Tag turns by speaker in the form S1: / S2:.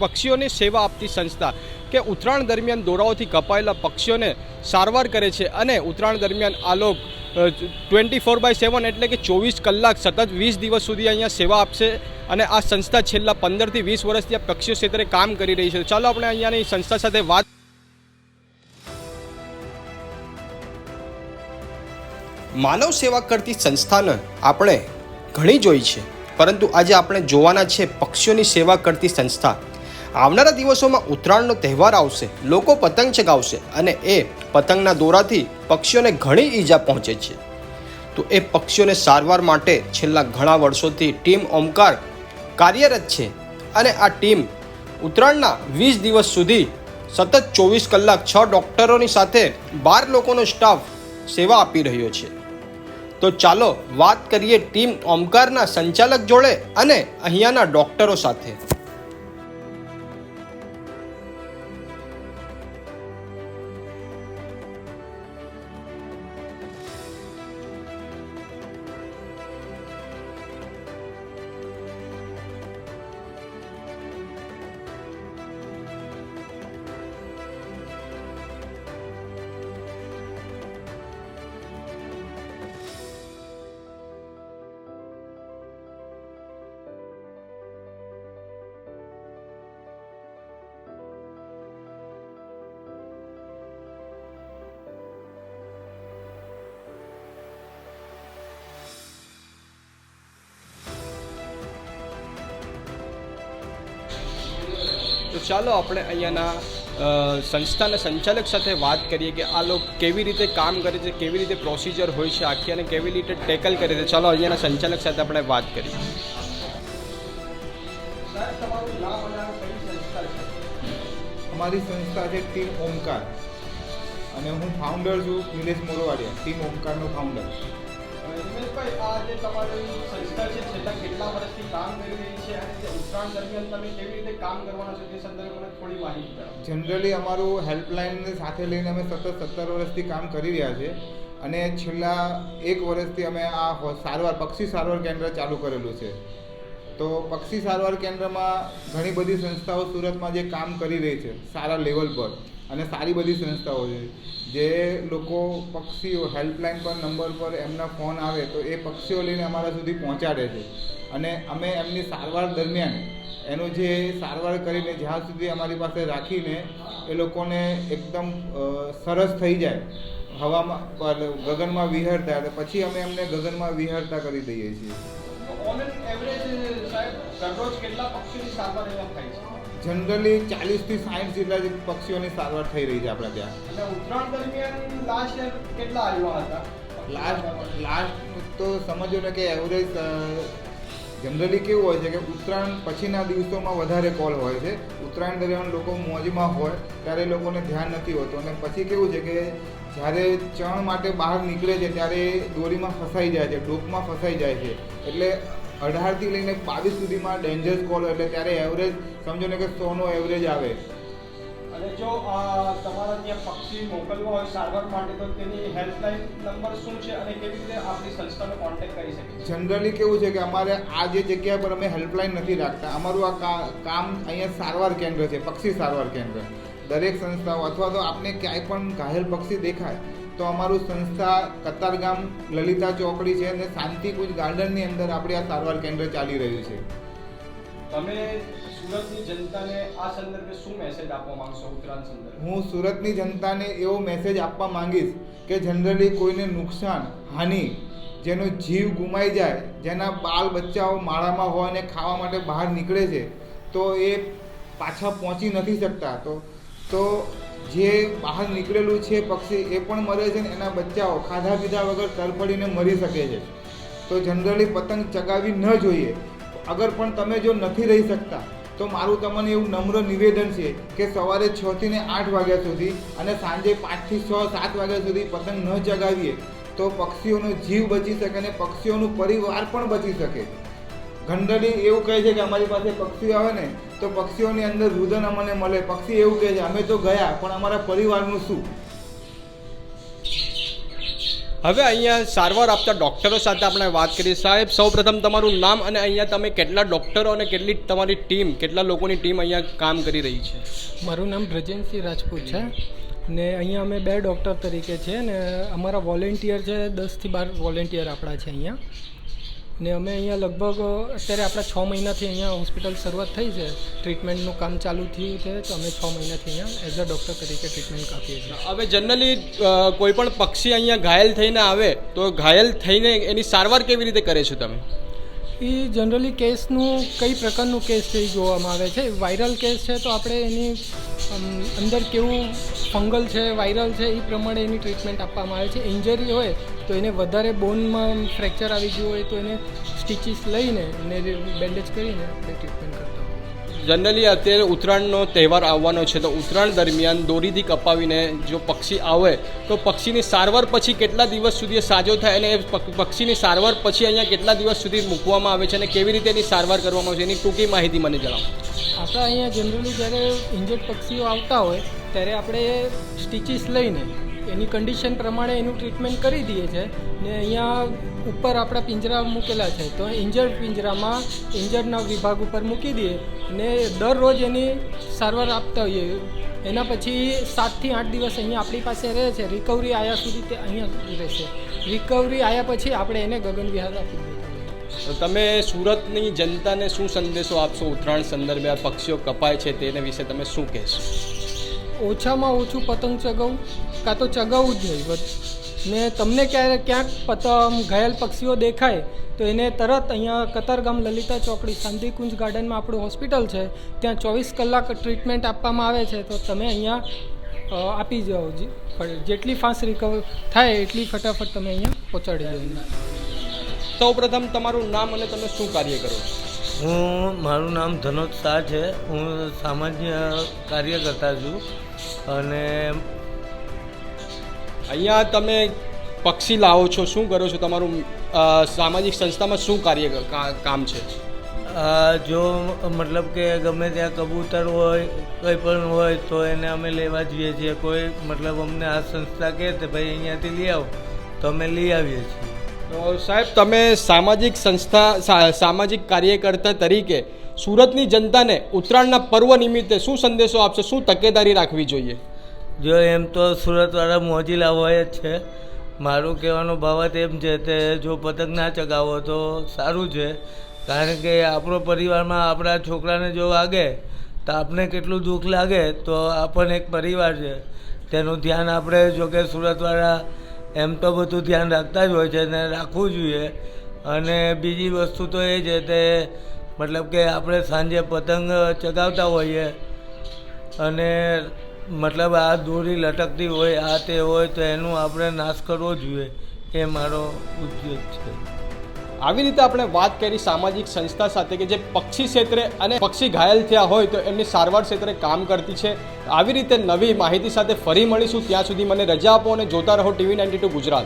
S1: પક્ષીઓની સેવા આપતી સંસ્થા કે ઉત્તરાયણ દરમિયાન દોરાઓથી કપાયેલા પક્ષીઓને સારવાર કરે છે અને ઉત્તરાયણ દરમિયાન આ લોકો ટ્વેન્ટી ફોર બાય સેવન એટલે કે ચોવીસ કલાક સતત વીસ દિવસ સુધી અહીંયા સેવા આપશે અને આ સંસ્થા છેલ્લા પંદરથી વીસ વર્ષથી આ પક્ષીઓ ક્ષેત્રે કામ કરી રહી છે. ચાલો આપણે અહીંયાની સંસ્થા સાથે વાત માનવ સેવા કરતી સંસ્થાને આપણે ઘણી જોઈ છે. પરંતુ આજે આપણે જોવાના છે પક્ષીઓની સેવા કરતી સંસ્થા. આવનારા દિવસોમાં ઉત્તરાયણનો તહેવાર આવશે, લોકો પતંગ ચગાવશે અને એ પતંગના દોરાથી પક્ષીઓને ઘણી ઈજા પહોંચે છે. તો એ પક્ષીઓને સારવાર માટે છેલ્લા ઘણા વર્ષોથી ટીમ ઓમકાર કાર્યરત છે અને આ ટીમ ઉત્તરાયણના વીસ દિવસ સુધી સતત ચોવીસ કલાક છ ડૉક્ટરોની સાથે બાર લોકોનો સ્ટાફ સેવા આપી રહ્યો છે. તો ચાલો વાત કરીએ ટીમ ઓમકારના સંચાલક જોડે અને અહીંયાના ડૉક્ટરો સાથે. ચાલો આપણે અહીંયાના સંસ્થાના સંચાલક સાથે વાત કરીએ કે આ લોકો કેવી રીતે કામ કરે છે કેવી રીતે પ્રોસિજર હોય છે આખી અને કેવી રીતે ટેકલ કરે છે. ચાલો અહીંયાના સંચાલક સાથે આપણે વાત કરીએ.
S2: અમારી સંસ્થા છે ટીમ ઓમકાર. અને હું ફાઉન્ડર છું નિલેશ મોરવાડિયા ટીમ ઓમકારનો ફાઉન્ડર જનરલી અમારું હેલ્પલાઇનને સાથે લઈને અમે સતત સત્તર વર્ષથી કામ કરી રહ્યા છે અને છેલ્લા એક વર્ષથી અમે આ સારવાર, પક્ષી સારવાર કેન્દ્ર ચાલુ કરેલું છે. તો પક્ષી સારવાર કેન્દ્રમાં ઘણી બધી સંસ્થાઓ સુરતમાં જે કામ કરી રહી છે, સારા લેવલ પર અને સારી બધી સંસ્થાઓ છે. જે લોકો પક્ષીઓ હેલ્પલાઇન પર નંબર પર એમના ફોન આવે તો એ પક્ષીઓ લઈને અમારા સુધી પહોંચાડે છે. અને અમે એમની સારવાર દરમિયાન એનું જે સારવાર કરીને જ્યાં સુધી અમારી પાસે રાખીને એ લોકોને એકદમ સરસ થઈ જાય. હવામાં ગગનમાં વિહરતા પછી અમે એમને ગગનમાં વિહરતા કરી દઈએ છીએ.
S1: કેટલા પક્ષીની સારવાર એવા થાય છે?
S2: જનરલી ચાલીસથી સાઠ જેટલા પક્ષીઓની સારવાર થઈ રહી છે આપણે ત્યાં.
S1: ઉત્તરાયણ દરમિયાન લાસ્ટ યર કેટલા આવ્યા હતા?
S2: લાસ્ટ લાસ્ટ તો સમજો ને કે એવરેજ જનરલી કેવું હોય છે કે ઉત્તરાયણ પછીના દિવસોમાં વધારે કોલ હોય છે. ઉત્તરાયણ દરમિયાન લોકો મોજમાં હોય ત્યારે એ લોકોને ધ્યાન નથી હોતું. અને પછી કેવું છે કે જ્યારે ચણ માટે બહાર નીકળે છે ત્યારે એ દોરીમાં ફસાઈ જાય છે ડોકમાં ફસાઈ જાય છે. એટલે અઢારથી લઈને બાવીસ સુધીમાં ડેન્જર કોલ એટલે ત્યારે એવરેજ સમજો ને કે સોનો એવરેજ આવે.
S1: અને જો તમારા ત્યાં પક્ષી મોકલવા હોય સારવાર માટે તો તેની હેલ્પલાઇન નંબર શું છે અને કેવી રીતે આપણી સંસ્થાનો કોન્ટેક્ટ કરી શકીએ
S2: જનરલી કેવું છે કે અમારે આ જે જગ્યા પર અમે હેલ્પલાઇન નથી રાખતા. અમારું આ કામ અહીંયા સારવાર કેન્દ્ર છે પક્ષી સારવાર કેન્દ્ર. દરેક સંસ્થાઓ અથવા તો આપને ક્યાંય પણ ઘાયલ પક્ષી દેખાય તો અમારું સંસ્થા કતારગામ લલિતા ચોકડી છે અને શાંતિકુંજ ગાર્ડનની અંદર આપણે આ સારવાર કેન્દ્ર ચાલી રહ્યું છે.
S1: તમે સુરતની જનતાને આ સંદર્ભે શું મેસેજ આપવા માંગશો ઉત્તરાયણ સંદર્ભે?
S2: હું સુરતની જનતાને એવો મેસેજ આપવા માંગીશ કે જનરલી કોઈને નુકસાન હાનિ જેનો જીવ ગુમાઈ જાય જેના બાળ બચ્ચાઓ માળામાં હોય અને ખાવા માટે બહાર નીકળે છે તો એ પાછા પહોંચી નથી શકતા. તો તો જે બહાર નીકળેલું છે પક્ષી, એ પણ મરે છે ને એના બચ્ચાઓ ખાધા પીધા વગર તરફડીને મરી શકે છે. તો જનરલી પતંગ ચગાવી ન જોઈએ. અગર પણ તમે જો નથી રહી શકતા, તો મારું તમને એવું નમ્ર નિવેદન છે કે સવારે છ થી ને આઠ વાગ્યા સુધી અને સાંજે પાંચથી છ, સાત વાગ્યા સુધી પતંગ ન ચગાવીએ, તો પક્ષીઓનો જીવ બચી શકે અને પક્ષીઓનું પરિવાર પણ બચી શકે. જનરલી એવું કહે છે કે અમારી પાસે પક્ષી આવે ને તો પક્ષીઓની અંદર રુદન અમને મળે. પક્ષી એવું કહે છે અમે તો ગયા પણ અમારા પરિવારનું શું?
S1: હવે અહીંયા સારવાર આપતા ડૉક્ટરો સાથે આપણે વાત કરીએ સાહેબ સૌપ્રથમ તમારું નામ અને અહીંયા તમે કેટલા ડૉક્ટરો અને કેટલી તમારી ટીમ કેટલા લોકોની ટીમ અહીંયા કામ કરી રહી છે?
S3: મારું નામ બ્રજેન્દ્રસિંહ રાજપૂત છે. ને અહીંયા અમે બે ડૉક્ટર તરીકે છે ને અમારા વોલેન્ટિયર છે દસથી બાર વોલેન્ટિયર આપણા છે અહીંયા. ને અમે અહીંયા લગભગ અત્યારે આપણા છ મહિનાથી અહીંયા હોસ્પિટલ શરૂઆત થઈ છે. ટ્રીટમેન્ટનું કામ ચાલુ થયું છે તો અમે છ મહિનાથી અહીંયા એઝ અ ડૉક્ટર તરીકે ટ્રીટમેન્ટ આપીએ છીએ.
S1: હવે જનરલી કોઈ પણ પક્ષી અહીંયા ઘાયલ થઈને આવે તો ઘાયલ થઈને એની સારવાર કેવી રીતે કરે છે તમે?
S3: એ જનરલી કેસનું કઈ પ્રકારનું કેસ છે એ જોવામાં આવે છે. વાયરલ કેસ છે તો આપણે એની અંદર કેવું ફંગલ છે, વાયરલ છે એ પ્રમાણે એની ટ્રીટમેન્ટ આપવામાં આવે છે. ઇન્જરી હોય તો એને વધારે બોનમાં ફ્રેક્ચર આવી ગયું હોય તો એને સ્ટિચિસ લઈને એને બેન્ડેજ કરીને ટ્રીટમેન્ટ કરતા
S1: જનરલી અત્યારે ઉત્તરાયણનો તહેવાર આવવાનો છે, તો ઉત્તરાયણ દરમિયાન દોરીથી કપાવીને જો પક્ષી આવે, તો પક્ષીની સારવાર પછી કેટલા દિવસ સુધી સાજો થાય અને એ પક- પક્ષીની સારવાર પછી અહીંયા કેટલા દિવસ સુધી મૂકવામાં આવે છે અને કેવી રીતે એની સારવાર કરવામાં આવે છે, એની ટૂંકી માહિતી મને જણાવો.
S3: આપણે અહીંયા જનરલી જ્યારે ઇન્જર્ડ પક્ષીઓ આવતા હોય, ત્યારે આપણે સ્ટીચીસ લઈને એની કન્ડિશન પ્રમાણે એનું ટ્રીટમેન્ટ કરી દઈએ છીએ. ને અહીંયા ઉપર આપણા પિંજરા મૂકેલા છે, તો ઇન્જર્ડ પિંજરામાં ઇન્જર્ડના વિભાગ ઉપર મૂકી દઈએ ને દરરોજ એની સારવાર આપતા હોઈએ. એના પછી સાતથી આઠ દિવસ અહીંયા આપણી પાસે રહે છે. રિકવરી આવ્યા સુધી તે અહીંયા રહેશે. રિકવરી આવ્યા પછી આપણે એને ગગન વિહાર આપી
S1: તો તમે સુરતની જનતાને શું સંદેશો આપશો? ઉત્તરાયણ સંદર્ભે આ પક્ષીઓ કપાય છે તેને વિશે તમે શું કહેશો?
S3: ઓછામાં ઓછું પતંગ ચગાવું, કાં તો ચગાવવું જ નહીં ને તમને ક્યારે ક્યાંક પતંગ, ઘાયલ પક્ષીઓ દેખાય, તો એને તરત અહીંયા કતારગામ લલિતા ચોકડી, શાંતિકુંજ ગાર્ડનમાં આપણું હોસ્પિટલ છે, ત્યાં ચોવીસ કલાક ટ્રીટમેન્ટ આપવામાં આવે છે, તો તમે અહીંયા આપી જાઓ. જેટલી ફાસ્ટ રિકવર થાય, એટલી ફટાફટ તમે અહીંયા પહોંચાડી દો
S1: સૌ પ્રથમ તમારું નામ અને તમે શું કાર્ય કરો છો?
S4: હું મારું નામ ધનોજ શાહ છે. હું સામાન્ય કાર્યકર્તા છું. અને
S1: અહીંયા તમે પક્ષી લાવો છો. શું કરો છો? તમારું સામાજિક સંસ્થામાં શું કાર્ય કામ છે?
S4: જો મતલબ કે ગમે ત્યાં કબૂતર હોય કંઈ પણ હોય તો એને અમે લેવા જઈએ છીએ. કોઈ મતલબ અમને આ સંસ્થા કહે તે ભાઈ અહીંયાથી લઈ આવો તો અમે લઈ આવીએ છીએ.
S1: સાહેબ, તમે સામાજિક સંસ્થા સામાજિક કાર્યકર્તા તરીકે સુરતની જનતાને ઉત્તરાયણના પર્વ નિમિત્તે શું સંદેશો આપશો? શું તકેદારી રાખવી જોઈએ?
S4: જો એમ તો સુરતવાળા મોજી લાવવા જ છે. મારું કહેવાનો બાબત એમ છે તે જો પતંગ ના ચગાવો તો સારું છે. કારણ કે આપણો પરિવારમાં આપણા છોકરાને જો વાગે, તો આપણે કેટલું દુઃખ લાગે, તો આપણને એક પરિવાર છે. તેનું ધ્યાન આપણે જો કે સુરતવાળા એમ તો બધું ધ્યાન રાખતા જ હોય છે અને રાખવું જોઈએ. અને બીજી વસ્તુ તો એ છે તે મતલબ કે આપણે સાંજે પતંગ ચગાવતા હોઈએ અને મતલબ આ દોરી લટકતી હોય, આ તે હોય તો એનું આપણે નાશ કરવો જોઈએ. એ મારો ઉદ્દેશ છે.
S1: આવી રીતે આપણે વાત કરી સામાજિક સંસ્થા સાથે કે જે પક્ષી ક્ષેત્રે અને પક્ષી ઘાયલ થયા હોય તો એમની સારવાર ક્ષેત્રે કામ કરતી છે. આવી રીતે નવી માહિતી સાથે ફરી મળીશું. ત્યાં સુધી મને રજા આપો અને જોતા રહો ટીવી નાઇન્ટી ટુ ગુજરાત.